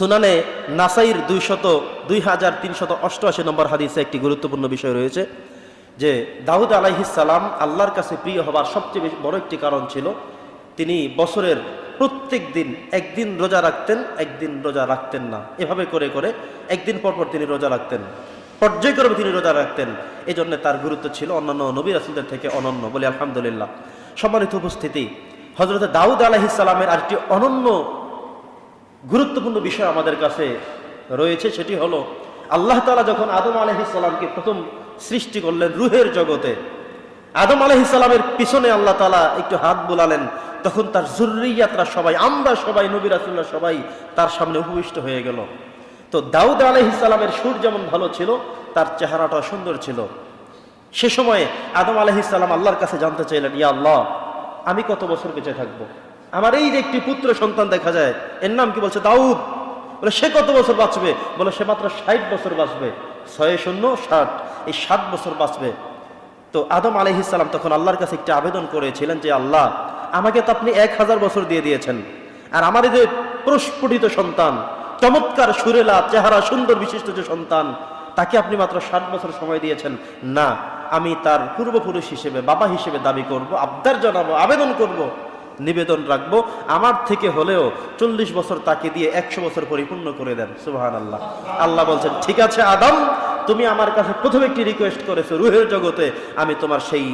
সুনানে নাসাইর দুইশত দুই হাজার তিনশত অষ্টআশি নম্বর হাদিসে একটি গুরুত্বপূর্ণ বিষয় রয়েছে, যে দাউদ আলাইহিসাল্লাম আল্লাহর কাছে প্রিয় হবার সবচেয়ে বড় একটি কারণ ছিল, তিনি বছরের প্রত্যেক দিন একদিন রোজা রাখতেন, একদিন রোজা রাখতেন না। এভাবে করে করে একদিন পর পর তিনি রোজা রাখতেন। পর্যায়ক্রমে তিনি রোজা রাখতেন। এই জন্য তার গুরুত্ব ছিল অন্যান্য নবী রাসুলদের থেকে অনন্য বলে আলহামদুলিল্লাহ। সম্মানিত উপস্থিতি হজরত দাউদ আলাহিসাল্লামের আরেকটি অনন্য গুরুত্বপূর্ণ বিষয় আমাদের কাছে রয়েছে, সেটি হলো আল্লাহ তালা যখন আদম আলহিসাল্লামকে প্রথম সৃষ্টি করলেন রুহের জগতে, আদম আলহিসাল্লামের পিছনে আল্লাহ তালা একটু হাত বোলালেন, তখন তার জরুরিয়াতরা সবাই, আমরা সবাই, নবী রাসুল্লাহ সবাই তার সামনে উপবিষ্ট হয়ে গেল। তো দাউদ আলহিসাল্লামের সুর যেমন ভালো ছিল, তার চেহারাটা সুন্দর ছিল। সে সময়ে আদম আলহিসাল্লাম আল্লাহর কাছে জানতে চাইলেন, ইয়া আল্লাহ, আমি কত বছর বেঁচে থাকব? আমার এই যে একটি পুত্র সন্তান দেখা যায়, এর নাম কি বলছে? দাউদ। বলে, সে কত বছর বাঁচবে? বলে, সে মাত্র ষাট বছর বাঁচবে। ছয় শূন্য ষাট। এই ষাট বছর বাঁচবে। তো আদম আলহিসাল্লাম তখন আল্লাহর কাছে একটি আবেদন করেছিলেন যে, আল্লাহ, আমাকে তো আপনি এক হাজার বছর দিয়ে দিয়েছেন। আর আমার এই যে প্রস্ফুটিত সন্তান, চমৎকার সুরেলা, চেহারা, সুন্দর বিশিষ্ট যে সন্তান, তাকে আপনি মাত্র ষাট বছর সময় দিয়েছেন। না, আমি তার পূর্বপুরুষ হিসেবে, বাবা হিসেবে দাবি করব, আবদার জানাব, আবেদন করব। নিবেদন রাখব। আমার থেকে হলেও চল্লিশ বছর তাকে দিয়ে একশো বছর পরিপূর্ণ করে দেন। সুবাহান আল্লাহ আল্লাহ বলছেন, ঠিক আছে আদম, তুমি আমার কাছে প্রথম একটি রিকোয়েস্ট করেছ রুহের জগতে। আমি তোমার সেই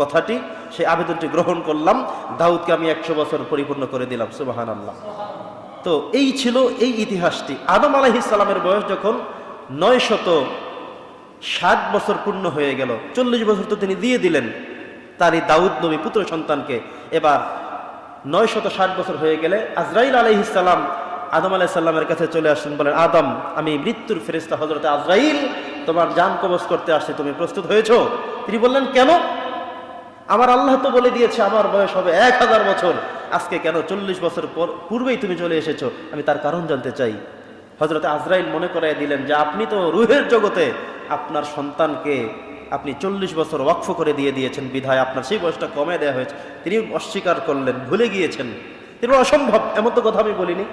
কথাটি, সেই আবেদনটি গ্রহণ করলাম। দাউদকে আমি একশো বছর পরিপূর্ণ করে দিলাম। সুবাহান আল্লাহ তো এই ছিল এই ইতিহাসটি। আদম আলাহিসাল্লামের বয়স যখন নয় শত ষাট বছর পূর্ণ হয়ে গেল, চল্লিশ বছর তো তিনি দিয়ে দিলেন। তার এই দাউদ নবী পুত্র সন্তানকে। এবার নয় শত ষাট বছর হয়ে গেলে আজরাইল আলহিসাল্লাম আদম আলাইসাল্লামের কাছে চলে আসলেন বলেন, আদম, আমি মৃত্যুর ফেরিস্তা হজরতে আজরাইল, তোমার যান কবচ করতে আসছে, তুমি প্রস্তুত হয়েছো? তিনি বললেন, কেন? আমার আল্লাহ তো বলে দিয়েছে, আমার বয়স হবে এক হাজার বছর। আজকে কেন চল্লিশ বছর পর, পূর্বেই তুমি চলে এসেছ? আমি তার কারণ জানতে চাই। হজরত আজরাইল মনে করাই দিলেন যে, আপনি তো রুহের জগতে আপনার সন্তানকে আপনি চল্লিশ বছর ওয়াকফ করে দিয়ে দিয়েছেন বিধায় আপনার সেই বয়সটা কমে দেওয়া হয়েছে। তিনি অস্বীকার করলেন, ভুলে গিয়েছেন। তিনি অসম্ভব, এমন তো কথা আমি বলিনি।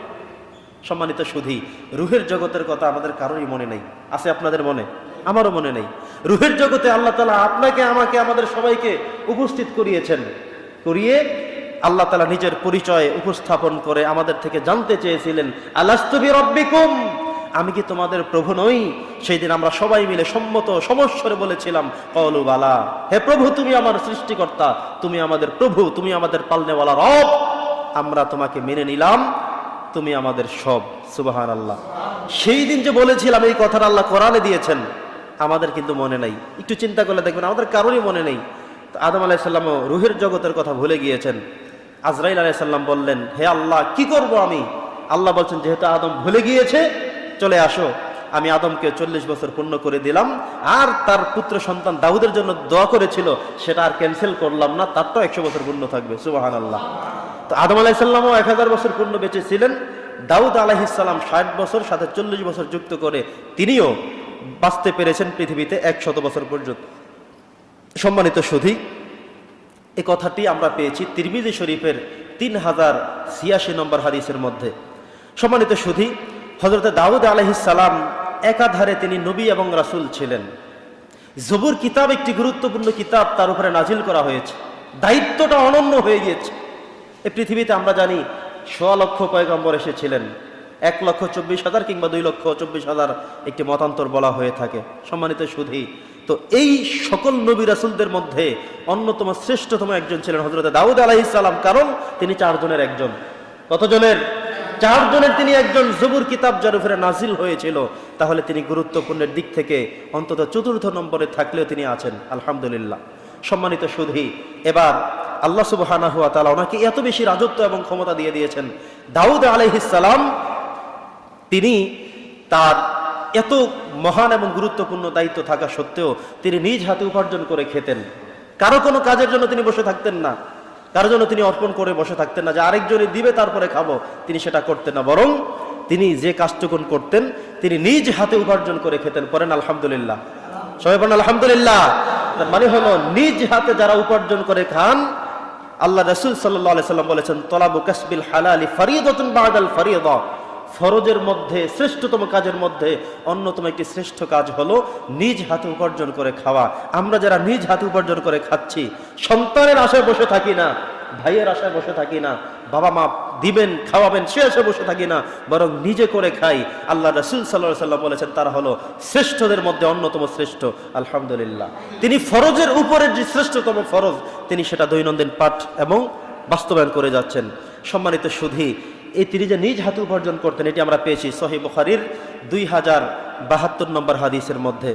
সম্মানিত সুধী, রুহের জগতের কথা আমাদের কারোরই মনে নেই। আছে আপনাদের মনে? আমারও মনে নেই। রুহের জগতে আল্লাহ তালা আপনাকে, আমাকে, আমাদের সবাইকে উপস্থিত করিয়েছেন। করিয়ে আল্লাহ তালা নিজের পরিচয় উপস্থাপন করে আমাদের থেকে জানতে চেয়েছিলেন আলাস্তবি রব্বিকুম আমি কি তোমাদের প্রভু নই? সেই দিন আমরা সবাই মিলে সম্মত সমস্বরে বলেছিলাম, কলু বালা, হে প্রভু, তুমি আমার সৃষ্টিকর্তা, তুমি আমাদের প্রভু, তুমি আমাদের পালনেওয়ালা রব। আমরা তোমাকে মেনে নিলাম, তুমি আমাদের সব সুবাহান আল্লাহ সেই দিন যে বলেছিলাম এই কথাটা আল্লাহ কোরআনে দিয়েছেন, আমাদের কিন্তু মনে নাই। একটু চিন্তা করলে দেখবেন আমাদের কারোরই মনে নেই। আদম আলাইসাল্লামও রুহের জগতের কথা ভুলে গিয়েছেন। আজরাইল আলাইসাল্লাম বললেন, হে আল্লাহ, কি করব আমি? আল্লাহ বলছেন, যেহেতু আদম ভুলে গিয়েছে চলে আসো। আমি আদমকে চল্লিশ বছর পূর্ণ করে দিলাম। আর তার পুত্র সন্তান দাউদের জন্য দোয়া করেছিল, সেটা আর ক্যান্সেল করলাম না, তারটাও একশো বছর পূর্ণ থাকবে সুবাহান আল্লাহ তো আদম আলাহিসাল্লামও এক হাজার বছর পূর্ণ বেঁচে ছিলেন দাউদ আলাহিসাল্লাম ষাট বছর, সাথে চল্লিশ বছর যুক্ত করে তিনিও বাঁচতে পেরেছেন পৃথিবীতে একশত বছর পর্যন্ত। সম্মানিত সুধী, এ কথাটি আমরা পেয়েছি তিরমিজি শরীফের তিন হাজার ছিয়াশি নম্বর হাদিসের মধ্যে। সম্মানিত সুধী হজরত দাউদ আলহিসাল্লাম একাধারে তিনি নবী এবং রাসূল ছিলেন। জবুর কিতাব একটি গুরুত্বপূর্ণ কিতাব, তার উপরে নাজিল করা হয়েছে। দায়িত্বটা অনন্য হয়ে গিয়েছে। এই পৃথিবীতে আমরা জানি সোয়া লক্ষ পয়গম্বর এসেছিলেন। এক লক্ষ চব্বিশ হাজার কিংবা দুই লক্ষ চব্বিশ হাজার একটি মতান্তর বলা হয়ে থাকে। সম্মানিত সুধী, তো এই সকল নবী রাসুলদের মধ্যে অন্যতম শ্রেষ্ঠতম একজন ছিলেন হজরত দাউদ আলাইসাল্লাম কারণ তিনি চারজনের একজন। কতজনের? চারজনের তিনি একজন জবুর কিতাব যার উপরে নাজিল হয়েছিল। তাহলে তিনি গুরুত্বপূর্ণের দিক থেকে অন্তত চতুর্থ নম্বরে থাকলেও তিনি আছেন, আলহামদুলিল্লাহ। সম্মানিত সুধী, এবার আল্লাহ তালা ওনাকে এত বেশি রাজত্ব এবং ক্ষমতা দিয়ে দিয়েছেন। দাউদ আলাইহিসালাম তিনি তার এত মহান এবং গুরুত্বপূর্ণ দায়িত্ব থাকা সত্ত্বেও তিনি নিজ হাতে উপার্জন করে খেতেন। কারও কোনো কাজের জন্য তিনি বসে থাকতেন না। কারও জন্য তিনি অর্পণ করে বসে থাকতেন না যে আরেকজনে দিবে, তারপরে খাব। তিনি সেটা করতেন না, বরং তিনি যে কাজটুকুন করতেন, তিনি নিজ হাতে উপার্জন করে খেতেন। পরেন আলহামদুলিল্লাহ। সবাই পড়েন আলহামদুলিল্লাহ। তার মানে হলো নিজ হাতে যারা উপার্জন করে খান, আল্লাহ রসুল সাল্লাম বলেছেন, তলাবু কাসবিল হালালি ফরিদতুন বাদাল ফরিদ। ফরজের মধ্যে, শ্রেষ্ঠতম কাজের মধ্যে অন্যতম একটি শ্রেষ্ঠ কাজ হলো নিজ হাতে উপার্জন করে খাওয়া। আমরা যারা নিজ হাতে উপার্জন করে খাচ্ছি, সন্তানের আশায় বসে থাকি না, ভাইয়ের আশায় বসে থাকি না বাবা মা দিবেন, খাওয়াবেন, সে আশায় বসে থাকি না, বরং নিজে করে খাই। আল্লাহ রসুল সাল্লাহ সাল্লাম বলেছেন, তারা হলো শ্রেষ্ঠদের মধ্যে অন্যতম শ্রেষ্ঠ। আলহামদুলিল্লাহ। তিনি ফরজের উপরের যে শ্রেষ্ঠতম ফরজ, তিনি সেটা দৈনন্দিন পাঠ এবং বাস্তবায়ন করে যাচ্ছেন। সম্মানিত সুধী এই যে নিজ হাতে উপার্জন করতেন, এটি আমরা পেয়েছি। সহি বুখারির দুই হাজার বাহাত্তর নম্বর হাদিসের মধ্যে।